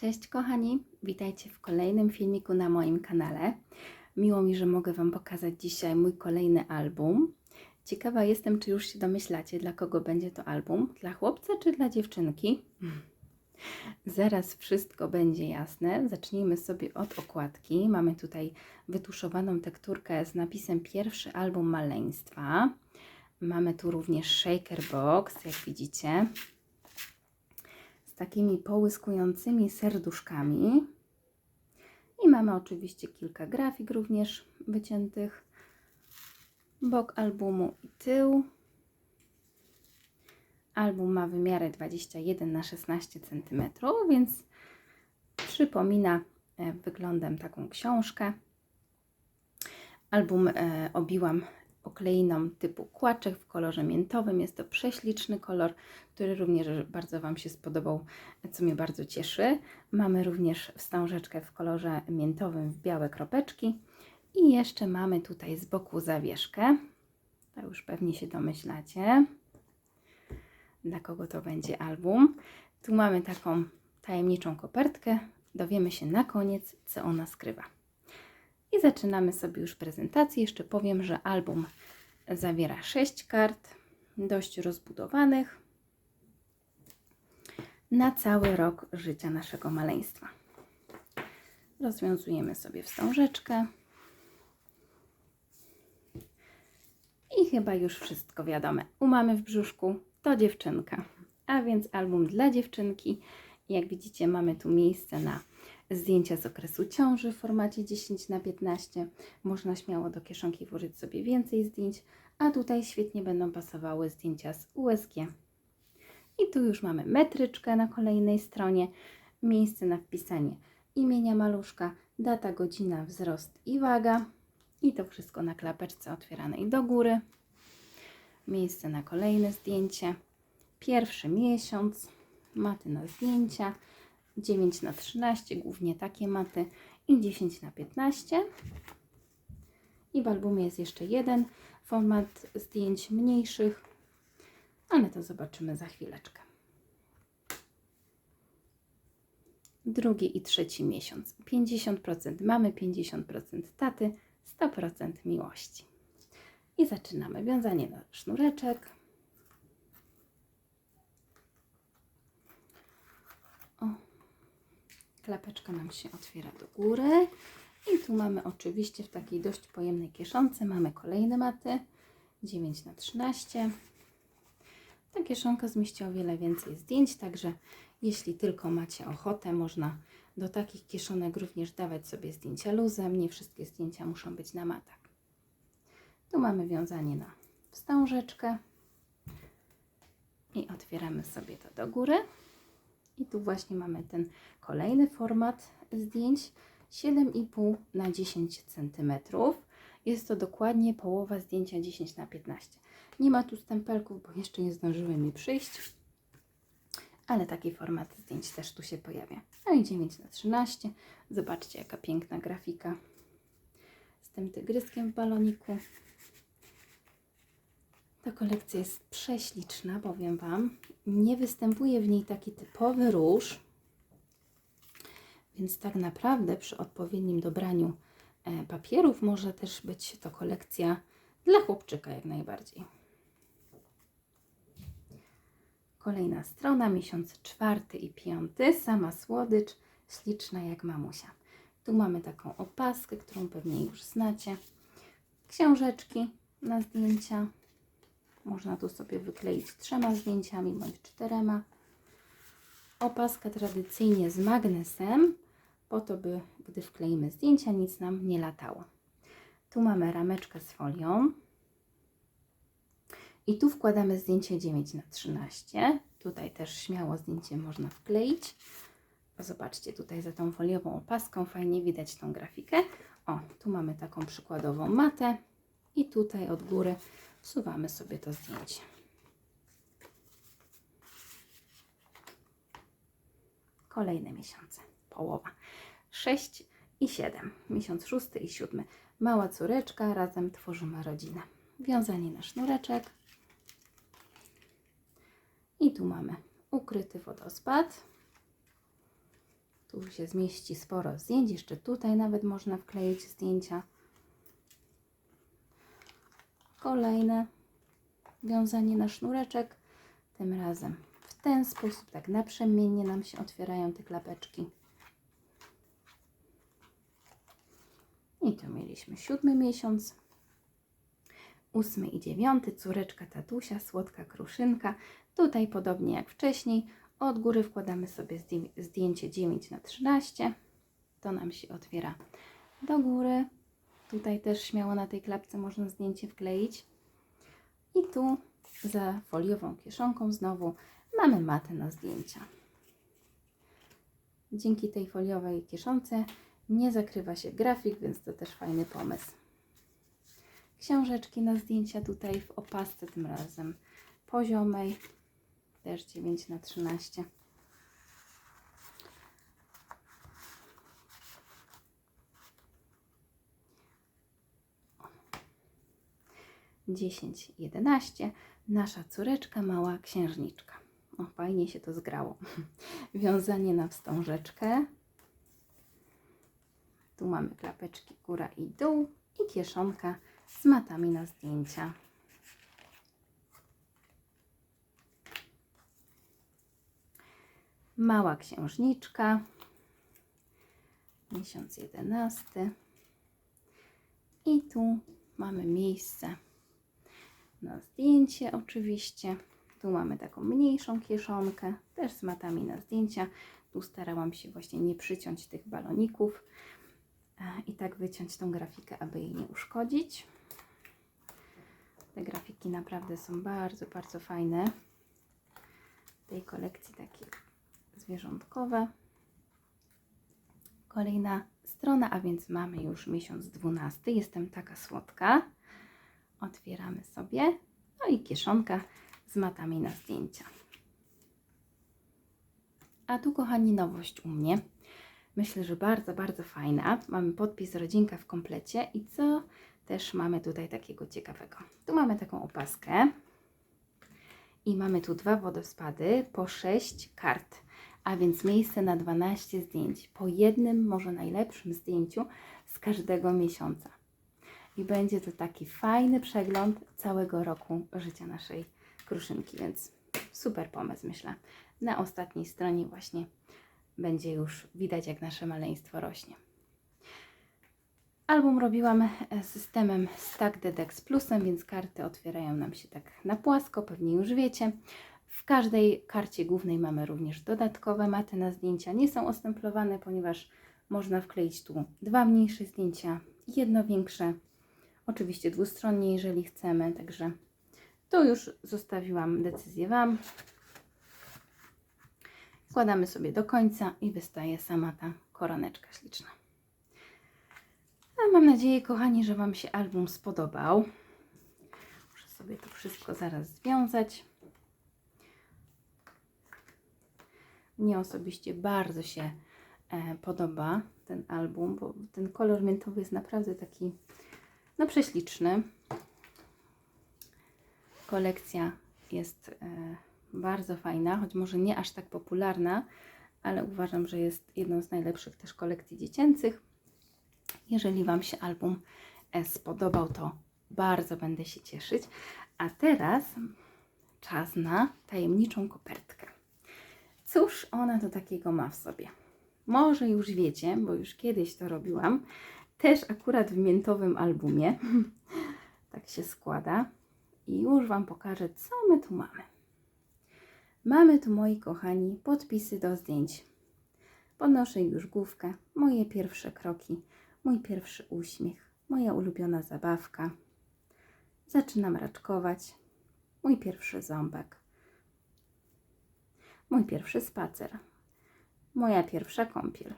Cześć kochani, witajcie w kolejnym filmiku na moim kanale. Miło mi, że mogę Wam pokazać dzisiaj mój kolejny album. Ciekawa jestem, czy już się domyślacie, dla kogo będzie to album? Dla chłopca czy dla dziewczynki? Zaraz wszystko będzie jasne. Zacznijmy sobie od okładki. Mamy tutaj wytuszowaną tekturkę z napisem pierwszy album maleństwa. Mamy tu również shaker box, jak widzicie takimi połyskującymi serduszkami. I mamy oczywiście kilka grafik również wyciętych. Bok albumu i tył. Album ma wymiary 21 na 16 cm, więc przypomina e, wyglądem taką książkę. Album e, obiłam okleiną typu kłaczek w kolorze miętowym. Jest to prześliczny kolor, który również bardzo Wam się spodobał, co mnie bardzo cieszy. Mamy również wstążeczkę w kolorze miętowym w białe kropeczki. I jeszcze mamy tutaj z boku zawieszkę. To już pewnie się domyślacie, dla kogo to będzie album. Tu mamy taką tajemniczą kopertkę. Dowiemy się na koniec, co ona skrywa. Zaczynamy sobie już prezentację. Jeszcze powiem, że album zawiera 6 kart, dość rozbudowanych, na cały rok życia naszego maleństwa. Rozwiązujemy sobie wstążeczkę. I chyba już wszystko wiadome. U mamy w brzuszku to dziewczynka, a więc album dla dziewczynki. Jak widzicie, mamy tu miejsce na zdjęcia z okresu ciąży w formacie 10 na 15. Można śmiało do kieszonki włożyć sobie więcej zdjęć, a tutaj świetnie będą pasowały zdjęcia z USG. I tu już mamy metryczkę na kolejnej stronie, miejsce na wpisanie imienia maluszka, data, godzina, wzrost i waga. I to wszystko na klapeczce otwieranej do góry. Miejsce na kolejne zdjęcie. Pierwszy miesiąc, maty na zdjęcia, 9 na 13, głównie takie maty i 10 na 15. I w albumie jest jeszcze jeden format zdjęć mniejszych, ale to zobaczymy za chwileczkę. Drugi i trzeci miesiąc. 50% mamy, 50% taty, 100% miłości. I zaczynamy. Wiązanie na sznureczek. Klapeczka nam się otwiera do góry. I tu mamy oczywiście w takiej dość pojemnej kieszonce mamy kolejne maty. 9 na 13. Ta kieszonka zmieści o wiele więcej zdjęć, także jeśli tylko macie ochotę, można do takich kieszonek również dawać sobie zdjęcia luzem. Nie wszystkie zdjęcia muszą być na matach. Tu mamy wiązanie na wstążeczkę i otwieramy sobie to do góry. I tu właśnie mamy ten kolejny format zdjęć 7,5 na 10 cm. Jest to dokładnie połowa zdjęcia 10 na 15. Nie ma tu stempelków, bo jeszcze nie zdążyły mi przyjść, ale taki format zdjęć też tu się pojawia. No i 9 na 13. Zobaczcie, jaka piękna grafika z tym tygryskiem w baloniku. Ta kolekcja jest prześliczna, powiem Wam. Nie występuje w niej taki typowy róż, więc tak naprawdę przy odpowiednim dobraniu e, papierów może też być to kolekcja dla chłopczyka jak najbardziej. Kolejna strona, miesiąc czwarty i piąty, sama słodycz, śliczna jak mamusia. Tu mamy taką opaskę, którą pewnie już znacie. Książeczki na zdjęcia. Można tu sobie wykleić trzema zdjęciami bądź czterema. Opaska tradycyjnie z magnesem, po to by, gdy wkleimy zdjęcia, nic nam nie latało. Tu mamy rameczkę z folią. I tu wkładamy zdjęcie 9 na 13. Tutaj też śmiało zdjęcie można wkleić. Zobaczcie, tutaj za tą foliową opaską fajnie widać tą grafikę. O, tu mamy taką przykładową matę i tutaj od góry wsuwamy sobie to zdjęcie. Kolejne miesiące, połowa. 6 i 7, miesiąc szósty i siódmy. Mała córeczka, razem tworzymy rodzinę. Wiązanie na sznureczek. I tu mamy ukryty wodospad. Tu się zmieści sporo zdjęć. Jeszcze tutaj nawet można wkleić zdjęcia. Kolejne wiązanie na sznureczek. Tym razem w ten sposób, tak naprzemiennie nam się otwierają te klapeczki. I tu mieliśmy siódmy miesiąc, ósmy i dziewiąty, córeczka tatusia, słodka kruszynka. Tutaj podobnie jak wcześniej, od góry wkładamy sobie zdję- zdjęcie 9 na 13. To nam się otwiera do góry. Tutaj też śmiało na tej klapce można zdjęcie wkleić. I tu za foliową kieszonką znowu mamy matę na zdjęcia. Dzięki tej foliowej kieszonce nie zakrywa się grafik, więc to też fajny pomysł. Książeczki na zdjęcia tutaj w opasce tym razem poziomej, też 9 na 13. Dziesięć, jedenaście. Nasza córeczka, mała księżniczka. O, fajnie się to zgrało. Wiązanie na wstążeczkę. Tu mamy klapeczki góra i dół i kieszonka z matami na zdjęcia. Mała księżniczka. Miesiąc jedenasty. I tu mamy miejsce na zdjęcie oczywiście. Tu mamy taką mniejszą kieszonkę, też z matami na zdjęcia. Tu starałam się właśnie nie przyciąć tych baloników e, i tak wyciąć tą grafikę, aby jej nie uszkodzić. Te grafiki naprawdę są bardzo, bardzo fajne. W tej kolekcji takie zwierzątkowe. Kolejna strona, a więc mamy już miesiąc 12. Jestem taka słodka. Otwieramy sobie. No i kieszonka z matami na zdjęcia. A tu, kochani, nowość u mnie. Myślę, że bardzo, bardzo fajna. Mamy podpis rodzinka w komplecie i co też mamy tutaj takiego ciekawego. Tu mamy taką opaskę i mamy tu dwa wodospady po 6 kart, a więc miejsce na 12 zdjęć. Po jednym, może najlepszym zdjęciu z każdego miesiąca. I będzie to taki fajny przegląd całego roku życia naszej kruszynki, więc super pomysł, myślę. Na ostatniej stronie właśnie będzie już widać, jak nasze maleństwo rośnie. Album robiłam e, systemem Stack Dedex Plusem, więc karty otwierają nam się tak na płasko, pewnie już wiecie. W każdej karcie głównej mamy również dodatkowe maty na zdjęcia. Nie są ostemplowane, ponieważ można wkleić tu dwa mniejsze zdjęcia jedno większe. Oczywiście dwustronnie, jeżeli chcemy, także to już zostawiłam decyzję Wam. Wkładamy sobie do końca i wystaje sama ta koroneczka śliczna. A mam nadzieję, kochani, że Wam się album spodobał. Muszę sobie to wszystko zaraz związać. Mnie osobiście bardzo się e, podoba ten album, bo ten kolor miętowy jest naprawdę taki no prześliczny. Kolekcja jest e, bardzo fajna, choć może nie aż tak popularna, ale uważam, że jest jedną z najlepszych też kolekcji dziecięcych. Jeżeli Wam się album e, spodobał, to bardzo będę się cieszyć. A teraz czas na tajemniczą kopertkę. Cóż ona to takiego ma w sobie? Może już wiecie, bo już kiedyś to robiłam, też akurat w miętowym albumie. tak się składa. I już Wam pokażę, co my tu mamy. Mamy tu, moi kochani, podpisy do zdjęć. Podnoszę już główkę, moje pierwsze kroki, mój pierwszy uśmiech, moja ulubiona zabawka. Zaczynam raczkować, mój pierwszy ząbek, mój pierwszy spacer, moja pierwsza kąpiel.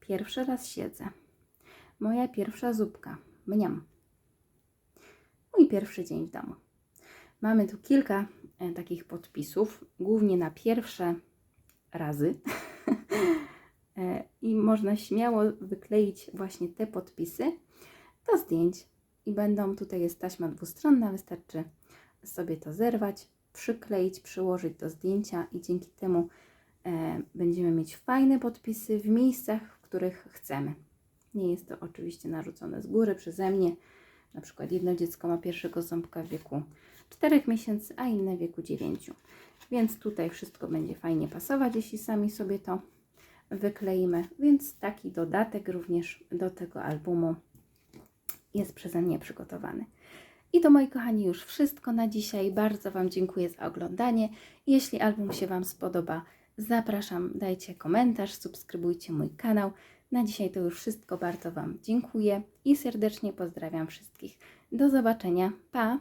Pierwszy raz siedzę, moja pierwsza zupka, mniam. Mój pierwszy dzień w domu. Mamy tu kilka e, takich podpisów, głównie na pierwsze razy. e, I można śmiało wykleić właśnie te podpisy do zdjęć. I będą, tutaj jest taśma dwustronna, wystarczy sobie to zerwać, przykleić, przyłożyć do zdjęcia i dzięki temu e, będziemy mieć fajne podpisy w miejscach, w których chcemy. Nie jest to oczywiście narzucone z góry przeze mnie. Na przykład jedno dziecko ma pierwszego ząbka w wieku 4 miesięcy, a inne w wieku 9. Więc tutaj wszystko będzie fajnie pasować, jeśli sami sobie to wykleimy. Więc taki dodatek również do tego albumu jest przeze mnie przygotowany. I to moi kochani już wszystko na dzisiaj. Bardzo Wam dziękuję za oglądanie. Jeśli album się Wam spodoba, zapraszam, dajcie komentarz, subskrybujcie mój kanał. Na dzisiaj to już wszystko. Bardzo Wam dziękuję i serdecznie pozdrawiam wszystkich. Do zobaczenia. Pa!